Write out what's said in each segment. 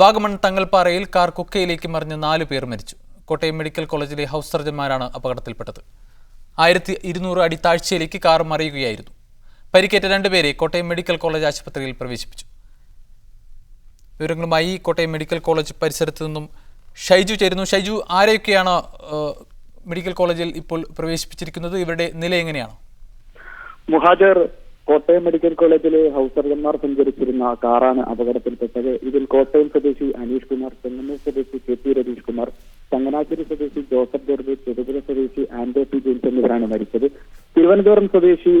Vagamon തങ്ങൽപ്പാറയിൽ car കുക്കയിലേക്ക് മറിഞ്ഞ് നാലു പേർ മരിച്ചു. കോട്ടയം മെഡിക്കൽ കോളേജിലെ ഹൗസ് സർജന്മാരാണ് അപകടത്തിൽപ്പെട്ടത്. ആയിരത്തി ഇരുന്നൂറ് അടി താഴ്ചയിലേക്ക് കാർ മറിയുകയായിരുന്നു. പരിക്കേറ്റ രണ്ടുപേരെ കോട്ടയം മെഡിക്കൽ കോളേജ് ആശുപത്രിയിൽ പ്രവേശിപ്പിച്ചു. വിവരങ്ങളുമായി കോട്ടയം മെഡിക്കൽ കോളേജ് പരിസരത്ത് നിന്നും ഷൈജു ചേരുന്നു. ഷൈജു ആരെയൊക്കെയാണ് മെഡിക്കൽ കോളേജിൽ ഇപ്പോൾ പ്രവേശിപ്പിച്ചിരിക്കുന്നത്? ഇവരുടെ നില എങ്ങനെയാണ്? മുഹാജർ കോട്ടയം മെഡിക്കൽ കോളേജിലെ സർജന്മാർ സഞ്ചരിച്ചിരുന്ന കാറാണ് അപകടത്തിൽപ്പെട്ടത്. ഇതിൽ കോട്ടയം സ്വദേശി അനീഷ് കുമാർ ചെങ്ങന്നൂർ സ്വദേശി കെ പി രതീഷ് കുമാർ ചങ്ങനാശ്ശേരി സ്വദേശി ജോസഫ് ജോർജ് തൊടുപുഴ സ്വദേശി ആന്റോ പി ജെയിംസ് എന്നിവരാണ് മരിച്ചത്. തിരുവനന്തപുരം സ്വദേശി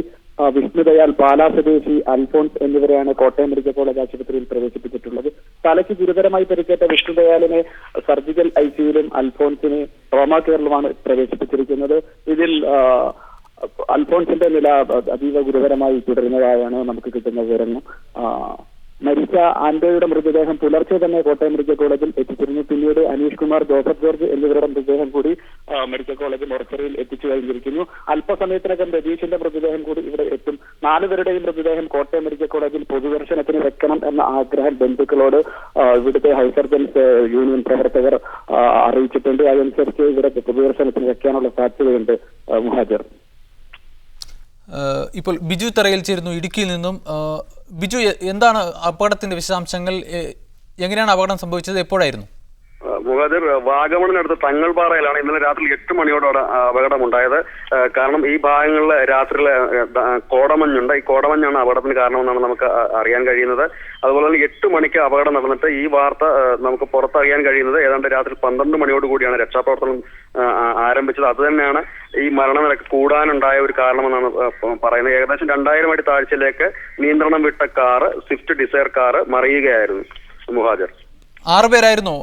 വിഷ്ണുദയാൽ പാലാ സ്വദേശി അൽഫോൺസ് എന്നിവരെയാണ് കോട്ടയം മെഡിക്കൽ കോളേജ് ആശുപത്രിയിൽ പ്രവേശിപ്പിച്ചിട്ടുള്ളത്. തലയ്ക്ക് ഗുരുതരമായി പരിക്കേറ്റ വിഷ്ണുദയാലിനെ സർജിക്കൽ ഐ സിയിലും അൽഫോൺസിനെ ട്രോമ കെയറിലുമാണ് പ്രവേശിപ്പിച്ചിരിക്കുന്നത്. ഇതിൽ അൽഫോൺസിന്റെ നില അതീവ ഗുരുതരമായി തുടരുന്നതായാണ് നമുക്ക് കിട്ടുന്ന വിവരങ്ങൾ. മരിച്ച ആന്റോയുടെ മൃതദേഹം പുലർച്ചെ തന്നെ കോട്ടയം മെഡിക്കൽ കോളേജിൽ എത്തിച്ചിരുന്നു. പിന്നീട് അനീഷ് കുമാർ ജോസഫ് ജോർജ് എന്നിവരുടെ മൃതദേഹം കൂടി മെഡിക്കൽ കോളേജ് മൊറച്ചറിയിൽ എത്തിച്ചു കഴിഞ്ഞിരിക്കുന്നു. അല്പസമയത്തിനകം രതീഷിന്റെ മൃതദേഹം കൂടി ഇവിടെ എത്തും. നാലുപേരുടെയും മൃതദേഹം കോട്ടയം മെഡിക്കൽ കോളേജിൽ പൊതുദർശനത്തിന് വെക്കണം എന്ന ആഗ്രഹം ബന്ധുക്കളോട് ഇവിടുത്തെ ഹൈസർജൻസ് യൂണിയൻ പ്രവർത്തകർ അറിയിച്ചിട്ടുണ്ട്. അതനുസരിച്ച് ഇവിടെ പൊതുദർശനത്തിന് വെക്കാനുള്ള സാധ്യതയുണ്ട് മുഹാജർ. ഇപ്പോൾ ബിജു തറയിൽ ചേരുന്നു ഇടുക്കിയിൽ നിന്നും. ബിജു എന്താണ് അപകടത്തിന്റെ വിശദാംശങ്ങൾ? എങ്ങനെയാണ് അപകടം സംഭവിച്ചത്? എപ്പോഴായിരുന്നു? മുഖാദിർ വാഗമണിനടുത്ത് തങ്ങൾപാറയിലാണ് ഇന്നലെ രാത്രി എട്ട് മണിയോടോടെ അപകടമുണ്ടായത്. കാരണം ഈ ഭാഗങ്ങളിൽ രാത്രിയിൽ കോടമഞ്ഞുണ്ട്. ഈ കോടമഞ്ഞാണ് അപകടത്തിന് കാരണമെന്നാണ് നമുക്ക് അറിയാൻ കഴിയുന്നത്. അതുപോലെ തന്നെ എട്ട് മണിക്ക് അപകടം നടന്നിട്ട് ഈ വാർത്ത നമുക്ക് പുറത്തറിയാൻ കഴിയുന്നത് ഏതാണ്ട് രാത്രി പന്ത്രണ്ട് മണിയോട് കൂടിയാണ് രക്ഷാപ്രവർത്തനം ആരംഭിച്ചത്. അത് തന്നെയാണ് ഈ മരണനിരക്ക് കൂടാനുണ്ടായ ഒരു കാരണമെന്നാണ് പറയുന്നത്. ഏകദേശം രണ്ടായിരം അടി താഴ്ചയിലേക്ക് നിയന്ത്രണം വിട്ട കാറ് സ്വിഫ്റ്റ് ഡിസയർ കാറ് മറിയുകയായിരുന്നു. മുഹാജർ ആറു പേരായിരുന്നു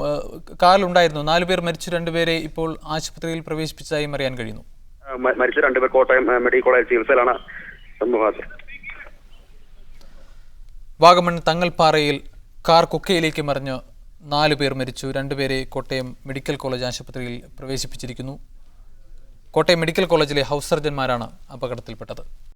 കാറിലുണ്ടായിരുന്നു. നാലു പേർ മരിച്ചു രണ്ടുപേരെ ഇപ്പോൾ ആശുപത്രിയിൽ പ്രവേശിപ്പിച്ചതായി അറിയാൻ കഴിയുന്നു. മരിച്ച രണ്ടുപേർ കോട്ടയം മെഡിക്കൽ കോളേജ് ചികിത്സയിലാണ് മുഹാജർ വാഗമൺ തങ്ങൽപ്പാറയിൽ കാർ കുക്കയിലേക്ക് മറിഞ്ഞ് നാലു പേർ മരിച്ചു രണ്ടുപേരെ കോട്ടയം മെഡിക്കൽ കോളേജ് ആശുപത്രിയിൽ പ്രവേശിപ്പിച്ചിരിക്കുന്നു. കോട്ടയം മെഡിക്കൽ കോളേജിലെ ഹൗസ് സർജന്മാരാണ് അപകടത്തിൽപ്പെട്ടത്.